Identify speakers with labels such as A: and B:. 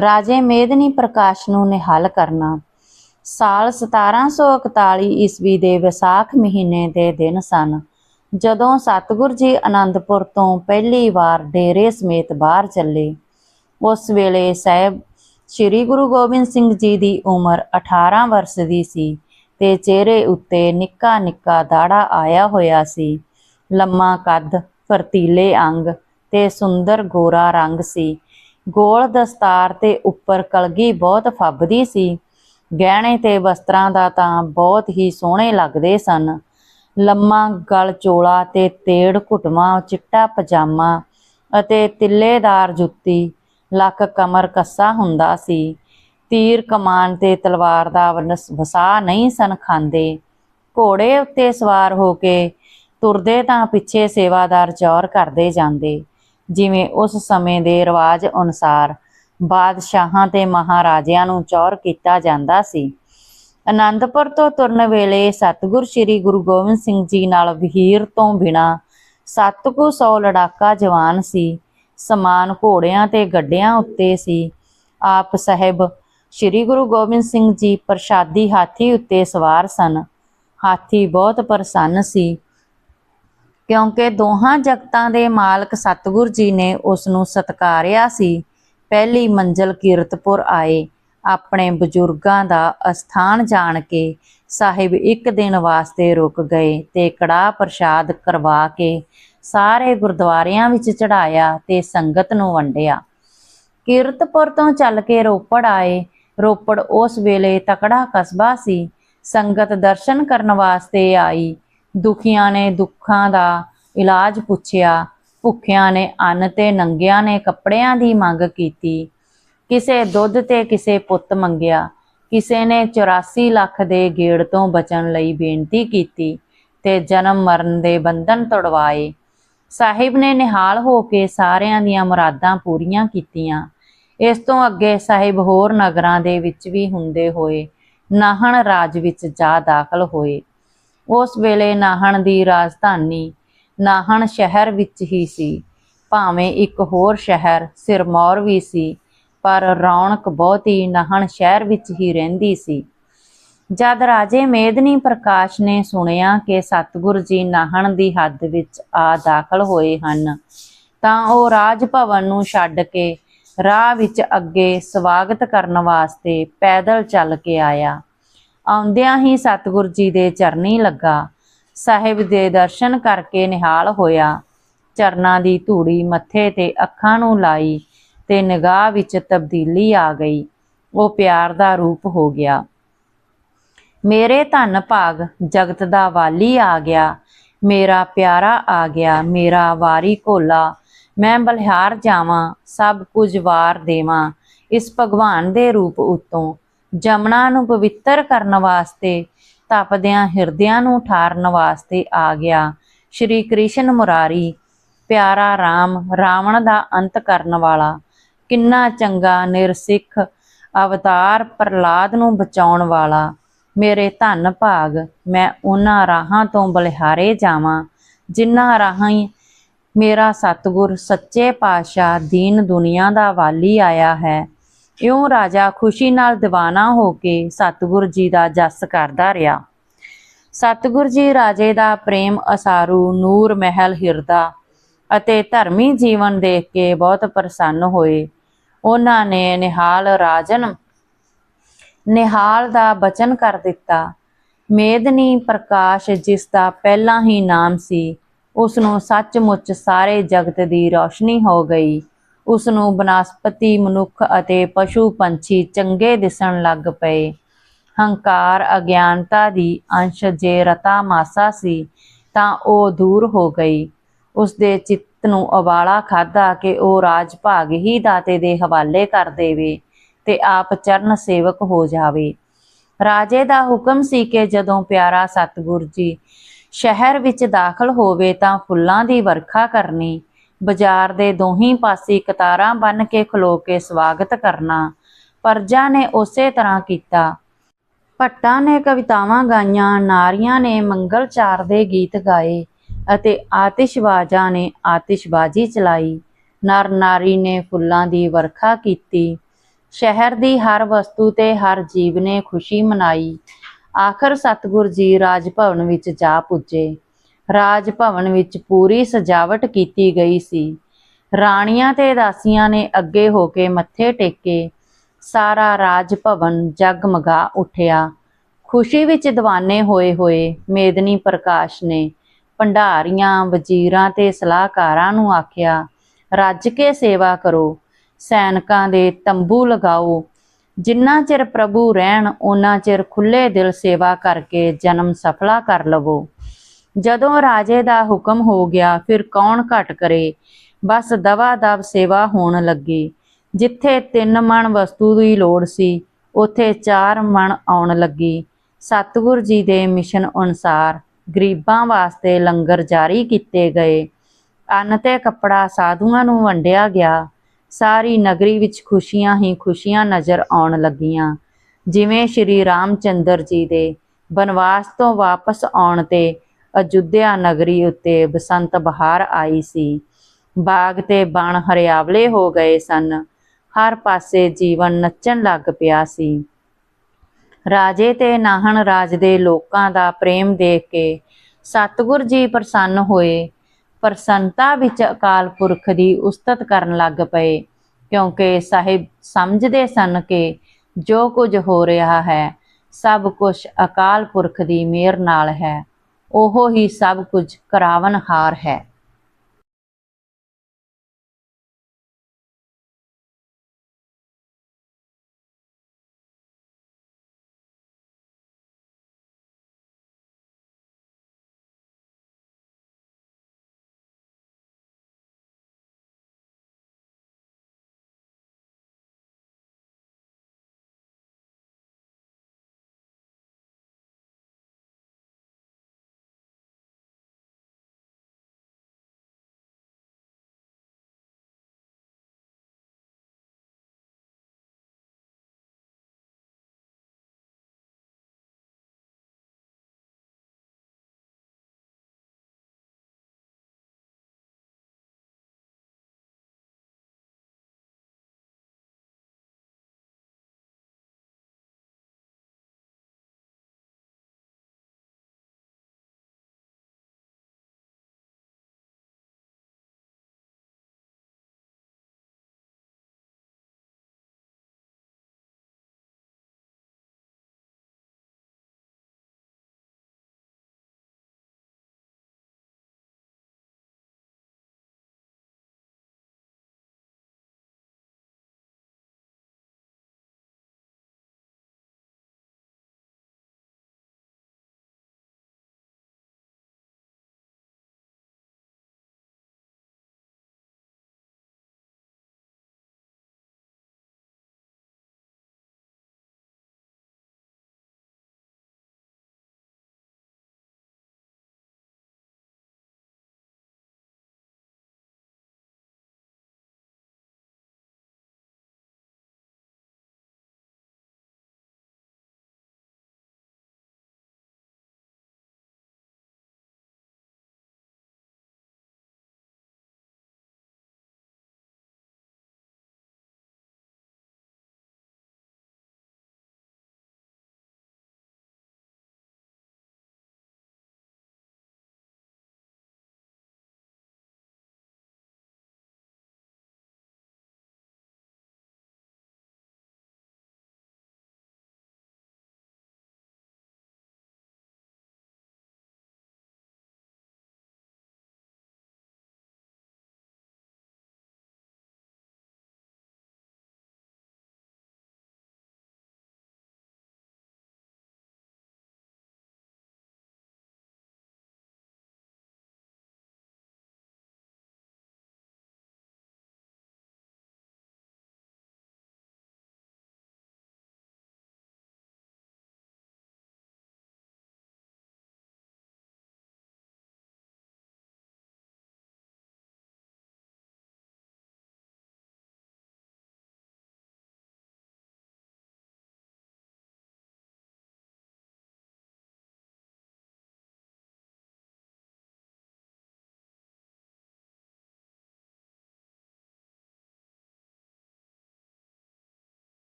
A: ਰਾਜੇ ਮੇਦਨੀ ਪ੍ਰਕਾਸ਼ ਨੂੰ ਨਿਹਾਲ ਕਰਨਾ। ਸਾਲ 1741 ਈਸਵੀ ਦੇ ਵਿਸਾਖ ਮਹੀਨੇ ਦੇ ਦਿਨ ਸਨ, ਜਦੋਂ ਸਤਿਗੁਰ ਜੀ ਆਨੰਦਪੁਰ ਤੋਂ ਪਹਿਲੀ ਵਾਰ ਡੇਰੇ ਸਮੇਤ ਬਾਹਰ ਚੱਲੇ। ਉਸ ਵੇਲੇ ਸਾਹਿਬ ਸ੍ਰੀ ਗੁਰੂ ਗੋਬਿੰਦ ਸਿੰਘ ਜੀ ਦੀ ਉਮਰ 18 ਵਰਸ ਦੀ ਸੀ ਤੇ ਚਿਹਰੇ ਉੱਤੇ ਨਿੱਕਾ ਨਿੱਕਾ ਦਾੜਾ ਆਇਆ ਹੋਇਆ ਸੀ। ਲੰਮਾ ਕੱਦ, ਫਰਤੀਲੇ ਅੰਗ ਤੇ ਸੁੰਦਰ ਗੋਰਾ ਰੰਗ ਸੀ। ਗੋਲ ਦਸਤਾਰ ਤੇ ਉੱਪਰ ਕਲਗੀ ਬਹੁਤ ਫੱਬਦੀ ਸੀ। ਗਹਿਣੇ ਤੇ ਵਸਤਰਾਂ ਦਾ ਤਾਂ ਬਹੁਤ ਹੀ ਸੋਹਣੇ ਲੱਗਦੇ ਸਨ। ਲੰਮਾ ਗਲ ਚੋਲਾ ਤੇ ਤੇੜ ਘੁਟਵਾ, ਚਿੱਟਾ ਪਜਾਮਾ ਅਤੇ ਤਿੱਲੇਦਾਰ ਜੁੱਤੀ, ਲੱਕ ਕਮਰ ਕੱਸਾ ਹੁੰਦਾ ਸੀ। ਤੀਰ ਕਮਾਨ ਤੇ ਤਲਵਾਰ ਦਾ ਵਨਸ- ਵਸਾ ਨਹੀਂ ਸਨ ਖਾਂਦੇ। ਘੋੜੇ ਉੱਤੇ ਸਵਾਰ ਹੋ ਕੇ ਤੁਰਦੇ ਤਾਂ ਪਿੱਛੇ ਸੇਵਾਦਾਰ ਚੌਰ ਕਰਦੇ ਜਾਂਦੇ। ਜਿਵੇਂ ਉਸ ਸਮੇਂ ਦੇ ਰਿਵਾਜ ਅਨੁਸਾਰ ਬਾਦਸ਼ਾਹਾਂ ਤੇ ਮਹਾਰਾਜਿਆਂ ਨੂੰ ਚੌਰ ਕੀਤਾ ਜਾਂਦਾ ਸੀ। ਅਨੰਦਪੁਰ ਤੋਂ ਤੁਰਨ ਵੇਲੇ ਸਤਿਗੁਰ ਸ੍ਰੀ ਗੁਰੂ ਗੋਬਿੰਦ ਸਿੰਘ ਜੀ ਨਾਲ ਵਹੀਰ ਤੋਂ ਬਿਨਾ ਸੱਤ ਕੁ ਸੌ ਲੜਾਕਾ ਜਵਾਨ ਸੀ। ਸਮਾਨ ਘੋੜਿਆਂ ਤੇ ਗੱਡਿਆਂ ਉੱਤੇ ਸੀ। ਆਪ ਸਾਹਿਬ ਸ੍ਰੀ ਗੁਰੂ ਗੋਬਿੰਦ ਸਿੰਘ ਜੀ ਪ੍ਰਸ਼ਾਦੀ ਹਾਥੀ ਉੱਤੇ ਸਵਾਰ ਸਨ। ਹਾਥੀ ਬਹੁਤ ਪ੍ਰਸੰਨ ਸੀ। ਕਿਉਂਕਿ ਦੋਹਾਂ ਜਗਤਾਂ ਦੇ ਮਾਲਕ ਸਤਿਗੁਰ ਜੀ ਨੇ ਉਸ ਨੂੰ ਸਤਕਾਰਿਆ ਸੀ। ਪਹਿਲੀ ਮੰਜ਼ਲ ਕੀਰਤਪੁਰ ਆਏ। ਆਪਣੇ ਬਜ਼ੁਰਗਾਂ ਦਾ ਅਸਥਾਨ ਜਾਣ ਕੇ ਸਾਹਿਬ ਇੱਕ ਦਿਨ ਵਾਸਤੇ ਰੁਕ ਗਏ ਤੇ ਕੜਾਹ ਪ੍ਰਸ਼ਾਦ ਕਰਵਾ ਕੇ ਸਾਰੇ ਗੁਰਦੁਆਰਿਆਂ ਵਿੱਚ ਚੜਾਇਆ ਤੇ ਸੰਗਤ ਨੂੰ ਵੰਡਿਆ। ਕੀਰਤਪੁਰ ਤੋਂ ਚੱਲ ਕੇ ਰੋਪੜ ਆਏ। ਰੋਪੜ ਉਸ ਵੇਲੇ ਤਕੜਾ ਕਸਬਾ ਸੀ। ਸੰਗਤ ਦਰਸ਼ਨ ਕਰਨ ਵਾਸਤੇ ਆਈ। ਦੁਖੀਆਂ ਨੇ ਦੁੱਖਾਂ ਦਾ ਇਲਾਜ ਪੁੱਛਿਆ, ਭੁੱਖਿਆਂ ਨੇ ਅੰਨ ਤੇ ਨੰਗਿਆਂ ਨੇ ਕੱਪੜਿਆਂ ਦੀ ਮੰਗ ਕੀਤੀ। ਕਿਸੇ ਦੁੱਧ ਤੇ ਕਿਸੇ ਪੁੱਤ ਮੰਗਿਆ। ਕਿਸੇ ਨੇ 84 ਲੱਖ ਦੇ ਗੇੜ ਤੋਂ ਬਚਣ ਲਈ ਬੇਨਤੀ ਕੀਤੀ ਤੇ ਜਨਮ ਮਰਨ ਦੇ ਬੰਧਨ ਤੋੜਵਾਏ। ਸਾਹਿਬ ਨੇ ਨਿਹਾਲ ਹੋ ਕੇ ਸਾਰਿਆਂ ਦੀਆਂ ਮੁਰਾਦਾਂ ਪੂਰੀਆਂ ਕੀਤੀਆਂ। ਇਸ ਤੋਂ ਅੱਗੇ ਸਾਹਿਬ ਹੋਰ ਨਗਰਾਂ ਦੇ ਵਿੱਚ ਵੀ ਹੁੰਦੇ ਹੋਏ ਨਾਹਣ ਰਾਜ ਵਿੱਚ ਜਾ ਦਾਖਲ ਹੋਏ। ਉਸ ਵੇਲੇ ਨਾਹਣ ਦੀ ਰਾਜਧਾਨੀ ਨਾਹਣ ਸ਼ਹਿਰ ਵਿੱਚ ਹੀ ਸੀ। ਭਾਵੇਂ ਇੱਕ ਹੋਰ ਸ਼ਹਿਰ ਸਿਰਮੌਰ ਵੀ ਸੀ, ਪਰ ਰੌਣਕ ਬਹੁਤੀ ਨਾਹਣ ਸ਼ਹਿਰ ਵਿੱਚ ਹੀ ਰਹਿੰਦੀ ਸੀ। ਜਦ ਰਾਜੇ ਮੇਦਨੀ ਪ੍ਰਕਾਸ਼ ਨੇ ਸੁਣਿਆ ਕਿ ਸਤਿਗੁਰ ਜੀ ਨਾਹਣ ਦੀ ਹੱਦ ਵਿੱਚ ਆ ਦਾਖਲ ਹੋਏ ਹਨ, ਤਾਂ ਉਹ ਰਾਜ ਭਵਨ ਨੂੰ ਛੱਡ ਕੇ ਰਾਹ ਵਿੱਚ ਅੱਗੇ ਸਵਾਗਤ ਕਰਨ ਵਾਸਤੇ ਪੈਦਲ ਚੱਲ ਕੇ ਆਇਆ। ਆਉਂਦਿਆਂ ਹੀ ਸਤਿਗੁਰ ਜੀ ਦੇ ਚਰਨੀ ਲੱਗਾ। ਸਾਹਿਬ ਦੇ ਦਰਸ਼ਨ ਕਰਕੇ ਨਿਹਾਲ ਹੋਇਆ। ਚਰਨਾਂ ਦੀ ਧੂੜੀ ਮੱਥੇ ਤੇ ਅੱਖਾਂ ਨੂੰ ਲਾਈ ਤੇ ਨਿਗਾਹ ਵਿੱਚ ਤਬਦੀਲੀ ਆ ਗਈ। ਉਹ ਪਿਆਰ ਦਾ ਰੂਪ ਹੋ ਗਿਆ। ਮੇਰੇ ਧਨ ਭਾਗ, ਜਗਤ ਦਾ ਵਾਲੀ ਆ ਗਿਆ। ਮੇਰਾ ਪਿਆਰਾ ਆ ਗਿਆ, ਮੇਰਾ ਵਾਰੀ ਕੋਲਾ ਮੈਂ ਬਲਿਹਾਰ ਜਾਵਾਂ, ਸਭ ਕੁਝ ਵਾਰ ਦੇਵਾਂ। ਇਸ ਭਗਵਾਨ ਦੇ ਰੂਪ ਉਤੋਂ ਜਮਨਾ ਨੂੰ ਪਵਿੱਤਰ ਕਰਨ ਵਾਸਤੇ, ਤਪਦਿਆਂ ਹਿਰਦਿਆਂ ਨੂੰ ਠਾਰਨ ਵਾਸਤੇ ਆ ਗਿਆ। ਸ਼੍ਰੀ ਕ੍ਰਿਸ਼ਨ ਮੁਰਾਰੀ, ਪਿਆਰਾ RAM ਰਾਵਣ ਦਾ ਅੰਤ ਕਰਨ ਵਾਲਾ, ਕਿੰਨਾ ਚੰਗਾ, ਨਿਰਸਿੱਖ ਅਵਤਾਰ ਪ੍ਰਲਾਦ ਨੂੰ ਬਚਾਉਣ ਵਾਲਾ। ਮੇਰੇ ਧੰਨ ਭਾਗ, ਮੈਂ ਉਹਨਾਂ ਰਾਹਾਂ ਤੋਂ ਬਲਿਹਾਰੇ ਜਾਵਾਂ, ਜਿਨ੍ਹਾਂ ਰਾਹੀਂ ਮੇਰਾ ਸਤਿਗੁਰ, ਸੱਚੇ ਪਾਤਸ਼ਾਹ ਦੀਨ ਦੁਨੀਆ ਦਾ ਵਾਲੀ ਆਇਆ ਹੈ। ਇਉਂ ਰਾਜਾ ਖੁਸ਼ੀ ਨਾਲ دیਵਾਨਾ ਹੋ ਕੇ ਸਤਿਗੁਰ ਜੀ ਦਾ ਜਸ ਕਰਦਾ ਰਿਹਾ। ਸਤਿਗੁਰ ਜੀ ਰਾਜੇ ਦਾ ਪ੍ਰੇਮ ਅਸਾਰੂ ਨੂਰ ਮਹਿਲ ਹਿਰਦਾ ਅਤੇ ਧਰਮੀ ਜੀਵਨ ਦੇਖ ਕੇ ਬਹੁਤ ਪ੍ਰਸੰਨ ਹੋਏ। ਉਹਨਾਂ ਨੇ ਨਿਹਾਲ ਰਾਜਨ ਨਿਹਾਲ ਦਾ ਬਚਨ ਕਰ ਦਿੱਤਾ। ਮੇਦਨੀ ਪ੍ਰਕਾਸ਼ ਜਿਸ ਦਾ ਪਹਿਲਾਂ ਹੀ ਨਾਮ ਸੀ, ਉਸ ਨੂੰ ਸੱਚਮੁੱਚ ਸਾਰੇ ਜਗਤ ਦੀ ਰੌਸ਼ਨੀ ਹੋ ਗਈ। ਉਸ ਨੂੰ ਬਨਸਪਤੀ ਮਨੁੱਖ ਅਤੇ ਪਸ਼ੂ ਪੰਛੀ ਚੰਗੇ ਦਿਸਣ ਲੱਗ ਪਏ। ਹੰਕਾਰ, ਅਗਿਆਨਤਾ ਦੀ ਅੰਸ਼ ਜੇ ਰਤਾ ਮਾਸਾ ਸੀ, ਤਾਂ ਉਹ ਦੂਰ ਹੋ ਗਈ। ਉਸ ਦੇ ਚਿੱਤ ਨੂੰ ਅਵਾਲਾ ਖਾਦਾ ਕਿ ਉਹ ਰਾਜ ਭਾਗ ਹੀ ਦਾਤੇ ਦੇ ਹਵਾਲੇ ਕਰ ਦੇਵੇ ਤੇ ਆਪ ਚਰਨ ਸੇਵਕ ਹੋ ਜਾਵੇ। ਰਾਜੇ ਦਾ ਹੁਕਮ ਸੀ ਕਿ ਜਦੋਂ ਪਿਆਰਾ ਸਤਿਗੁਰ ਜੀ ਸ਼ਹਿਰ ਵਿੱਚ ਦਾਖਲ ਹੋਵੇ ਤਾਂ ਫੁੱਲਾਂ ਦੀ ਵਰਖਾ ਕਰਨੀ ਬਾਜ਼ਾਰ ਦੇ ਦੋਹੀਂ ਪਾਸੇ ਕਤਾਰਾਂ ਬੰਨ ਕੇ ਖਲੋ ਕੇ ਸਵਾਗਤ ਕਰਨਾ। ਪਰਜਾ ਨੇ ਉਸੇ ਤਰ੍ਹਾਂ ਕੀਤਾ। ਭੱਟਾਂ ਨੇ ਕਵਿਤਾਵਾਂ ਗਾਈਆਂ, ਨਾਰੀਆਂ ਨੇ ਮੰਗਲਚਾਰ ਦੇ ਗੀਤ ਗਾਏ ਅਤੇ ਆਤਿਸ਼ਬਾਜ਼ਾਂ ਨੇ ਆਤਿਸ਼ਬਾਜ਼ੀ ਚਲਾਈ। ਨਰ ਨਾਰੀ ਨੇ ਫੁੱਲਾਂ ਦੀ ਵਰਖਾ ਕੀਤੀ। ਸ਼ਹਿਰ ਦੀ ਹਰ ਵਸਤੂ ਤੇ ਹਰ ਜੀਵ ਨੇ ਖੁਸ਼ੀ ਮਨਾਈ। ਆਖਰ ਸਤਿਗੁਰ ਜੀ ਰਾਜ ਭਵਨ ਵਿੱਚ ਜਾ ਪੁੱਜੇ। ਰਾਜ ਭਵਨ ਵਿੱਚ ਪੂਰੀ ਸਜਾਵਟ ਕੀਤੀ ਗਈ ਸੀ। ਰਾਣੀਆਂ ਤੇ ਦਾਸੀਆਂ ਨੇ ਅੱਗੇ ਹੋ ਕੇ ਮੱਥੇ ਟੇਕੇ ਸਾਰਾ ਰਾਜ ਭਵਨ ਜਗਮਗਾ ਉੱਠਿਆ। ਖੁਸ਼ੀ ਵਿੱਚ ਦੀਵਾਨੇ ਹੋਏ ਹੋਏ ਮੇਦਨੀ ਪ੍ਰਕਾਸ਼ ਨੇ ਭੰਡਾਰੀਆਂ, ਵਜ਼ੀਰਾਂ ਤੇ ਸਲਾਹਕਾਰਾਂ ਨੂੰ ਆਖਿਆ, ਰੱਜ ਕੇ ਸੇਵਾ ਕਰੋ, ਸੈਨਿਕਾਂ ਦੇ ਤੰਬੂ ਲਗਾਓ। ਜਿੰਨਾ ਚਿਰ ਪ੍ਰਭੂ ਰਹਿਣ ਉਹਨਾਂ ਚਿਰ ਖੁੱਲੇ ਦਿਲ ਸੇਵਾ ਕਰਕੇ ਜਨਮ ਸਫਲਾ ਕਰ ਲਵੋ। ਜਦੋਂ ਰਾਜੇ ਦਾ ਹੁਕਮ ਹੋ ਗਿਆ, ਫਿਰ ਕੌਣ ਘਟ ਕਰੇ? ਬਸ ਦਵਾ ਦਵ ਸੇਵਾ ਹੋਣ ਲੱਗੀ। ਜਿੱਥੇ ਤਿੰਨ ਮਣ ਵਸਤੂ ਦੀ ਲੋੜ ਸੀ, ਉੱਥੇ ਚਾਰ ਮਣ ਆਉਣ ਲੱਗੀ। ਸਤਿਗੁਰ ਜੀ ਦੇ ਮਿਸ਼ਨ ਅਨੁਸਾਰ ਗਰੀਬਾਂ ਵਾਸਤੇ ਲੰਗਰ ਜਾਰੀ ਕੀਤੇ ਗਏ। ਅੰਨ ਤੇ ਕੱਪੜਾ ਸਾਧੂਆਂ ਨੂੰ ਵੰਡਿਆ ਗਿਆ। ਸਾਰੀ ਨਗਰੀ ਵਿੱਚ ਖੁਸ਼ੀਆਂ ਹੀ ਖੁਸ਼ੀਆਂ ਨਜ਼ਰ ਆਉਣ ਲੱਗੀਆਂ। ਜਿਵੇਂ ਸ਼੍ਰੀ ਰਾਮਚੰਦਰ ਜੀ ਦੇ ਬਨਵਾਸ ਤੋਂ ਵਾਪਸ ਆਉਣ ਤੇ ਅਯੁੱਧਿਆ ਨਗਰੀ ਉੱਤੇ ਬਸੰਤ ਬਹਾਰ ਆਈ ਸੀ। ਬਾਗ ਤੇ ਬਣ ਹਰਿਆਵਲੇ ਹੋ ਗਏ ਸਨ। ਹਰ ਪਾਸੇ ਜੀਵਨ ਨੱਚਣ ਲੱਗ ਪਿਆ ਸੀ। ਰਾਜੇ ਤੇ ਨਾਹਣ ਰਾਜ ਦੇ ਲੋਕਾਂ ਦਾ ਪ੍ਰੇਮ ਦੇਖ ਕੇ ਸਤਿਗੁਰ ਜੀ ਪ੍ਰਸੰਨ ਹੋਏ। ਪ੍ਰਸੰਨਤਾ ਵਿੱਚ ਅਕਾਲ ਪੁਰਖ ਦੀ ਉਸਤਤ ਕਰਨ ਲੱਗ ਪਏ, ਕਿਉਂਕਿ ਸਾਹਿਬ ਸਮਝਦੇ ਸਨ ਕਿ ਜੋ ਕੁਝ ਹੋ ਰਿਹਾ ਹੈ, ਸਭ ਕੁਝ ਅਕਾਲ ਪੁਰਖ ਦੀ ਮਿਹਰ ਨਾਲ ਹੈ। ਉਹ ਹੀ ਸਭ ਕੁਝ ਕਰਾਵਨਹਾਰ ਹੈ।